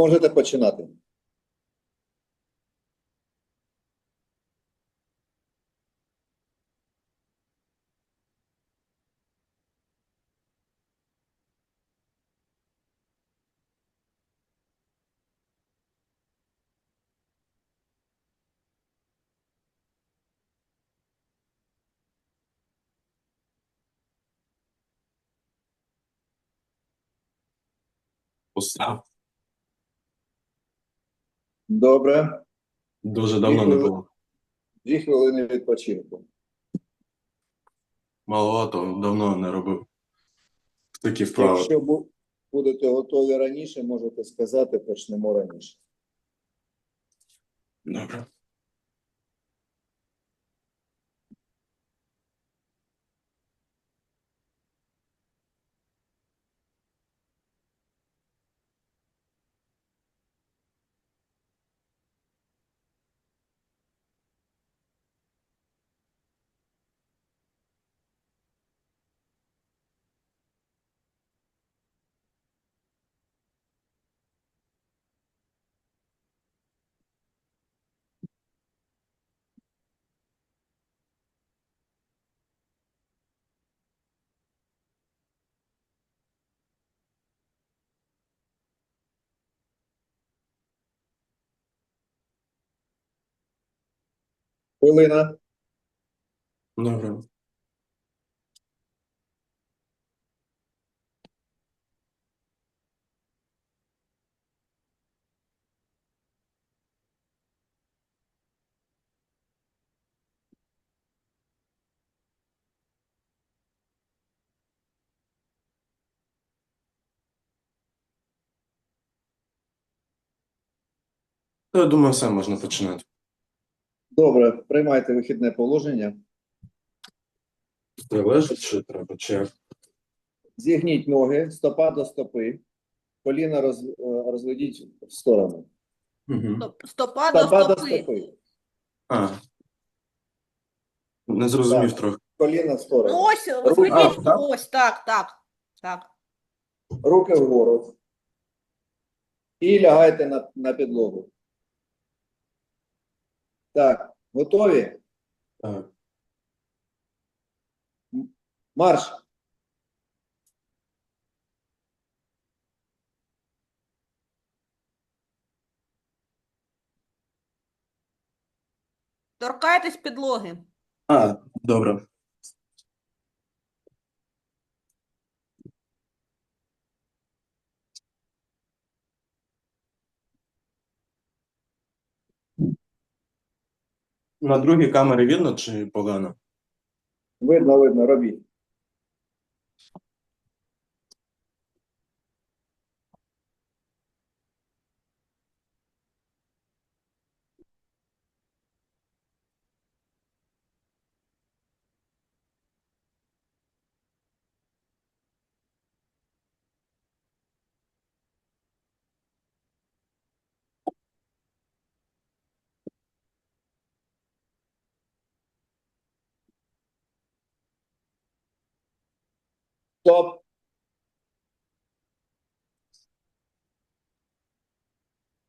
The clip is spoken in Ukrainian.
Можете починати. Устав. Добре. Дуже давно не було. Дві хвилини відпочинку. Маловато, давно не робив. Такі вправи. Якщо будете готові раніше, можете сказати, почнемо раніше. Добре. Хвилина. Добре. Я думаю, все можна починати. Добре, приймайте вихідне положення. Ти лежить чи треба? Чи? Зігніть ноги, стопа до стопи. Коліна роз, е, розведіть в сторону. Угу. Стоп- Стопа до Стопа до стопи. стопи. А. Не зрозумів Так. трохи. Коліна в сторону. Ну, ось, розведіть, А, так? ось, так, так, так. Руки вгору. І лягайте на, на підлогу. Так, готові? Так. Марш. Торкайтесь підлоги. А, добре. На другій камері видно чи погано? Видно, видно, робіть. Стоп.